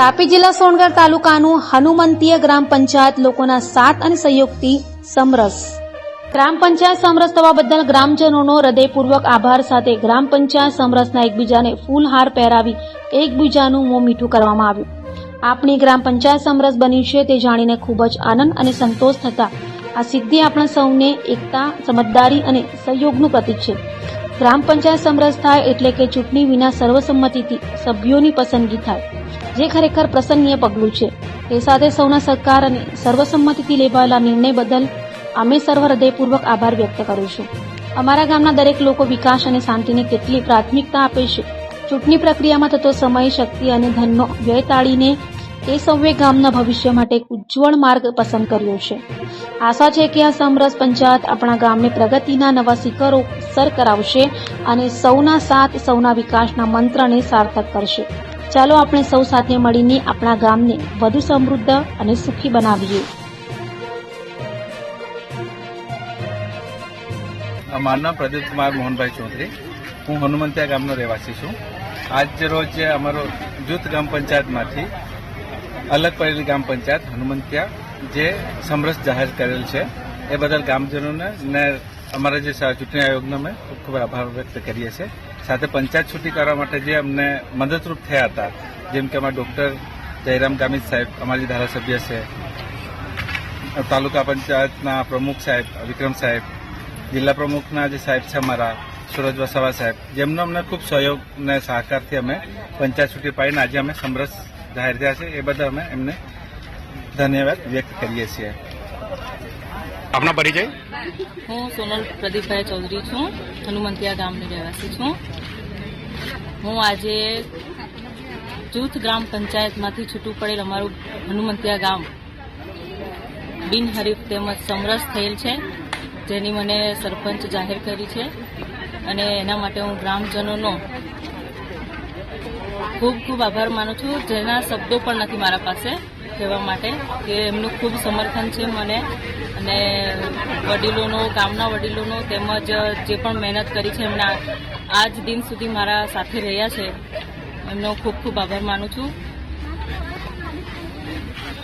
તાપી જિલ્લા સોનગઢ તાલુકાનું હનુમંતીય ગ્રામ પંચાયત લોકોના સાથ અને સહયોગથી સમરસ. ગ્રામ પંચાયત સમરસ થવા બદલ ગ્રામજનોનો હૃદયપૂર્વક આભાર સાથે ગ્રામ પંચાયત સમરસના એકબીજાને ફૂલહાર પહેરાવી એકબીજાનું મોં મીઠું કરવામાં આવ્યું. આપણી ગ્રામ પંચાયત સમરસ બની છે તે જાણીને ખૂબ જ આનંદ અને સંતોષ થતા આ સિદ્ધિ આપણા સૌને એકતા, સમજદારી અને સહયોગનું પ્રતીક છે. ગ્રામ પંચાયત સમરસ થાય એટલે કે ચૂંટણી વિના સર્વસંમતિથી સભ્યોની પસંદગી થાય, જે ખરેખર પ્રસન્નીય પગલું છે. એ સાથે સૌના સહકાર અને સર્વસંમતિથી લેવાયેલા નિર્ણય બદલ અમે સર્વ હૃદયપૂર્વક આભાર વ્યક્ત કરું છું. અમારા ગામના દરેક લોકો વિકાસ અને શાંતિને કેટલી પ્રાથમિકતા આપે છે. ચૂંટણી પ્રક્રિયામાં થતો સમય, શક્તિ અને ધનનો વ્યય ટાળીને તે સૌએ ગામના ભવિષ્ય માટે એક ઉજ્જવળ માર્ગ પસંદ કર્યો છે. આશા છે કે આ સમરસ પંચાયત આપણા ગામને પ્રગતિના નવા શિખરો સર કરાવશે અને સૌના સાથ, સૌના વિકાસના મંત્રને સાર્થક કરશે. ચાલો આપણે સૌ સાથે મળીને આપણા ગામને વધુ સમૃદ્ધ અને સુખી બનાવીએ. મારું નામ પ્રદીપ કુમાર મોહનભાઈ ચૌધરી. હું હનુમંતિયા ગામનો રહેવાસી છું. આજ રોજ અમારો જૂથ ગ્રામ પંચાયતમાંથી અલગ પડેલી ગ્રામ પંચાયત હનુમંતિયા જે સમરસ જાહેર કરેલ છે, એ બદલ ગામજનોને ને અમારા જે ચૂંટણી આયોગનો અમે ખૂબ આભાર વ્યક્ત કરીએ છીએ. સાથે પંચાયત છૂટી કરવા માટે જે અમને મદદરૂપ થયા હતા, જેમ કે અમારા ડોક્ટર જયરામ ગામિત સાહેબ, અમારી ધારાસભ્ય છે, તાલુકા પંચાયતના પ્રમુખ સાહેબ, વિક્રમ સાહેબ, જિલ્લા પ્રમુખના જે સાહેબ છે અમારા, સુરજ વસાવા સાહેબ, જેમનો અમને ખૂબ સહયોગ અને સહકારથી અમે પંચાયત છૂટી પાડીને આજે અમે સમરસ જાહેર થયા છે. એ બધા અમે એમને ધન્યવાદ વ્યક્ત કરીએ છીએ. આપના પરિચય? હું સોનલ પ્રદીપભાઈ ચૌધરી છું. હનુમંતિયા ગામની રહેવાસી છું. હું આજે જૂથ ગ્રામ પંચાયતમાંથી છૂટું પડેલ અમારું હનુમંતિયા ગામ બિનહરીફ તેમજ સમરસ થયેલ છે જેની મને સરપંચ જાહેર કરી છે. અને એના માટે હું ગ્રામજનોનો ખૂબ ખૂબ આભાર માનું છું. જેના શબ્દો પણ નથી મારા પાસે કહેવા માટે કે એમનું ખૂબ સમર્થન છે મને. અને વડીલોનો, ગામના વડીલોનો તેમજ જે પણ મહેનત કરી છે એમના આજ દિન સુધી મારા સાથે રહ્યા છે. એમનો ખૂબ ખૂબ આભાર માનું છું.